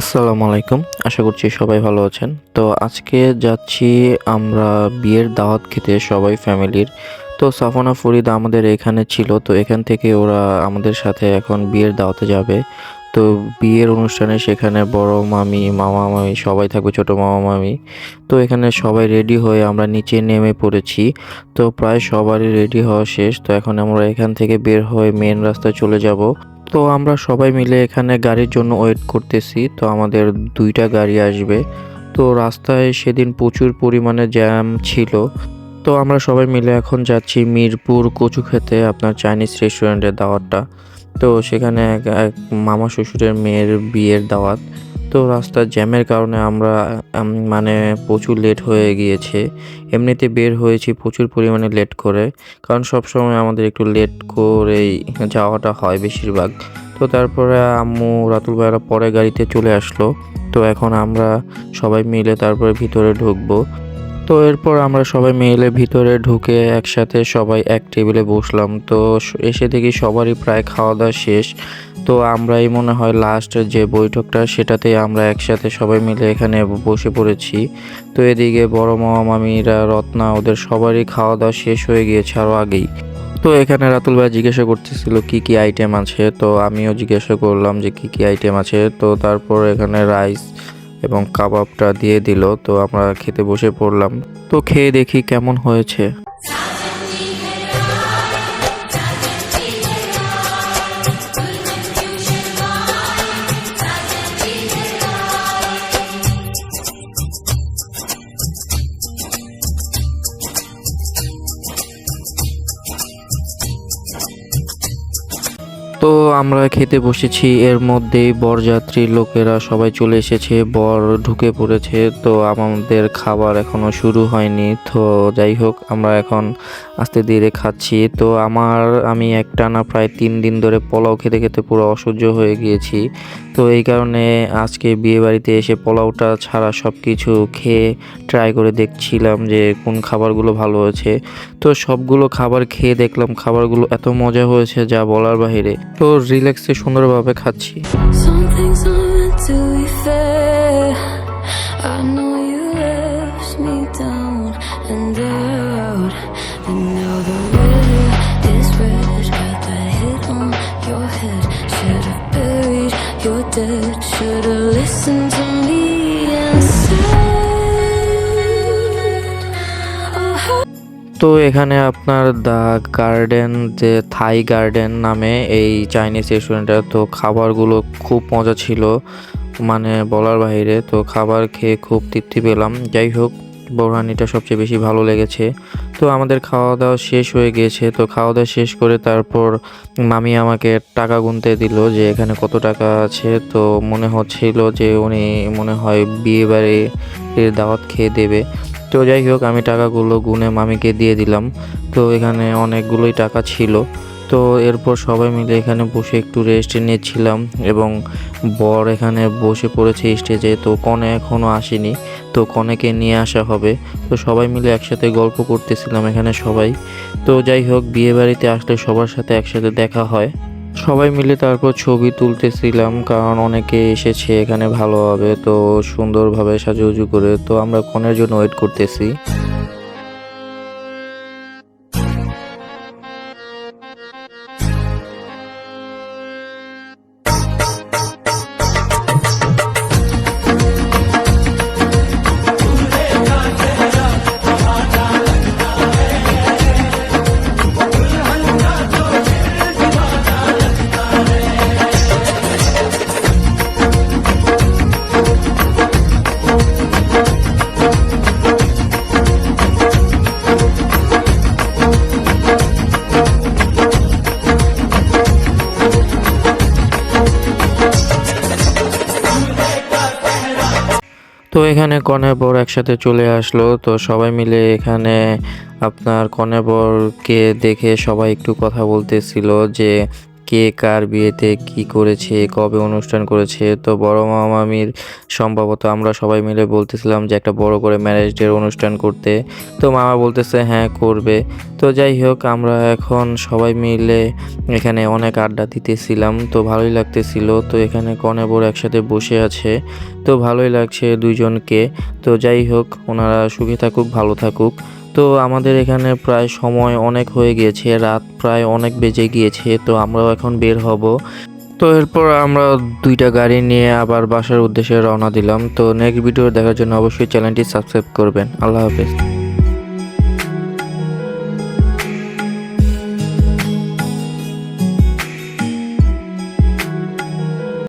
আসসালামু আলাইকুম। আশা করছি সবাই ভালো আছেন। তো আজকে যাচ্ছি আমরা বিয়ের দাওয়াত খেতে সবাই ফ্যামিলির। তো সাফনা ফরিদ আমাদের এখানে ছিল। তো এখান থেকে ওরা আমাদের সাথে এখন বিয়ের দাওয়াতে যাবে। তো বিয়ের অনুষ্ঠানে সেখানে বড় মামি, মামা মামি সবাই থাকবে, ছোট মামা মামি। তো এখানে সবাই রেডি হয়ে আমরা নিচে নেমে পড়েছি। তো প্রায় সবারই রেডি হওয়া শেষ। তো এখন আমরা এখান থেকে বের হয়ে মেন রাস্তায় চলে যাব। তো আমরা সবাই মিলে এখানে গাড়ির জন্য ওয়েট করতেছি। তো আমাদের দুইটা গাড়ি আসবে। তো রাস্তায় সেদিন প্রচুর পরিমাণে জ্যাম ছিল। তো আমরা সবাই মিলে এখন যাচ্ছি মিরপুর কচু খেতে আপনার চাইনিজ রেস্টুরেন্টের দাওয়াতটা। তো সেখানে এক মামা শ্বশুরের মেয়ের বিয়ের দাওয়াত। তো রাস্তার জ্যামের কারণে আমরা মানে প্রচুর লেট হয়ে গিয়েছে। এমনিতে বের হয়েছি প্রচুর পরিমাণে লেট করে, কারণ সবসময় আমাদের একটু লেট করেই যাওয়াটা হয় বেশিরভাগ। তো তারপরে আম্মু রাতুল ভাইরা পরে গাড়িতে চলে আসলো, তো এখন আমরা সবাই মিলে তারপরে ভিতরে ঢুকবো। তো এরপর আমরা সবাই মিলে ভিতরে ঢুকে একসাথে সবাই এক টেবিলে বসলাম। তো এসে দেখি সবারই প্রায় খাওয়া দাওয়া শেষ। তো আমরাই মনে হয় লাস্ট যে বৈঠকটা, সেটাতেই আমরা একসাথে সবাই মিলে এখানে বসে পড়েছি। তো এদিকে বড় মামা মামিরা রত্না, ওদের সবারই খাওয়া দাওয়া শেষ হয়ে গিয়েছে আরও আগেই। তো এখানে রাতুল ভাই জিজ্ঞাসা করতেছিল, কি কি আইটেম আছে? তো আমিও জিজ্ঞাসা করলাম যে, কি কি আইটেম আছে? তো তারপর এখানে রাইস এবং কাবাবটা দিয়ে দিল। তো আমরা খেতে বসে পড়লাম। তো খেয়ে দেখি কেমন হয়েছে। তো আমরা খেতে বসেছি, এর মধ্যেই বরযাত্রীর লোকেরা সবাই চলে এসেছে, বর ঢুকে পড়েছে, তো আমাদের খাবার এখনও শুরু হয়নি, তো যাই হোক, আমরা এখন আস্তে ধীরে খাচ্ছি। তো আমার, আমি একটানা প্রায় তিন দিন ধরে পোলাও খেতে খেতে পুরো অসহ্য হয়ে গিয়েছি। তো এই কারণে আজকে বিয়ে বাড়িতে এসে পোলাওটা ছাড়া সব কিছু খেয়ে ট্রাই করে দেখছিলাম যে কোন খাবারগুলো ভালো হয়েছে। তো সবগুলো খাবার খেয়ে দেখলাম, খাবারগুলো এত মজা হয়েছে যা বলার বাইরে তো রিল্যাক্সে সুন্দরভাবে খাচ্ছি Should've listened to তো এখানে আপনার দ্য গার্ডেন যে থাই গার্ডেন নামে এই চাইনিজ রেস্টুরেন্টটা তো খাবারগুলো খুব মজা ছিল। মানে বলার বাইরে তো খাবার খেয়ে খুব তৃপ্তি পেলাম। যাই হোক, বোরহানিটা সবচেয়ে বেশি ভালো লেগেছে। তো আমাদের খাওয়া দাওয়া শেষ হয়ে গিয়েছে। তো খাওয়া দাওয়া শেষ করে তারপর মামি আমাকে টাকা গুনতে দিল যে এখানে কত টাকা আছে। তো মনে হচ্ছিল যে উনি মনে হয় বিয়ে বাড়ি দাওয়াত খেয়ে দেবে। তো যাই হোক, আমি টাকাগুলো গুনে মামিকে দিয়ে দিলাম। তো এখানে অনেকগুলোই টাকা ছিল। তো এরপর সবাই মিলে এখানে বসে একটু রেস্ট নিয়েছিলাম এবং বর এখানে বসে পড়েছে স্টেজে তো কনে এখনও আসেনি, তো কনেকে নিয়ে আসা হবে। তো সবাই মিলে একসাথে গল্প করতেছিলাম এখানে সবাই। তো যাই হোক, বিয়ে বাড়িতে আসলে সবার সাথে একসাথে দেখা হয়। সবাই মিলে তারপর ছবি তুলতেছিলাম, কারণ অনেকে এসেছে এখানে ভালোভাবে, তো সুন্দরভাবে সাজুগুজু করে, তো আমরা কনের জন্য ওয়েট করতেছি। তো এখানে কনে বর একসাথে চলে আসলো, তো সবাই মিলে এখানে আপনার কনে বরকে দেখে সবাই একটু কথা বলতেছিল যে কি কার বিয়েতে কি করেছে, কবে অনুষ্ঠান করেছে, তো বড় মামা মামির সম্ভবত আমরা সবাই মিলে বলতেছিলাম যে একটা বড় করে ম্যারেজ ডের অনুষ্ঠান করতে। তো মামা বলতেছে হ্যাঁ করবে। তো যাই হোক, আমরা এখন সবাই মিলে এখানে অনেক আড্ডা দিতেছিলাম, তো ভালোই লাগতেছিল। তো এখানে কনে বড় একসাথে বসে আছে, তো ভালোই লাগছে দুইজনকে। তো যাই হোক, ওনারা সুখে থাকুক, ভালো থাকুক। তো আমাদের এখানে প্রায় সময় অনেক হয়ে গিয়েছে, রাত প্রায় অনেক বেজে গিয়েছে, তো আমরাও এখন বের হব। তো এরপর আমরা দুইটা গাড়ি নিয়ে আবার বাসার উদ্দেশ্যে রওনা দিলাম। তো নেক্সট ভিডিও দেখার জন্য অবশ্যই চ্যানেলটি সাবস্ক্রাইব করবেন। আল্লাহ হাফেজ।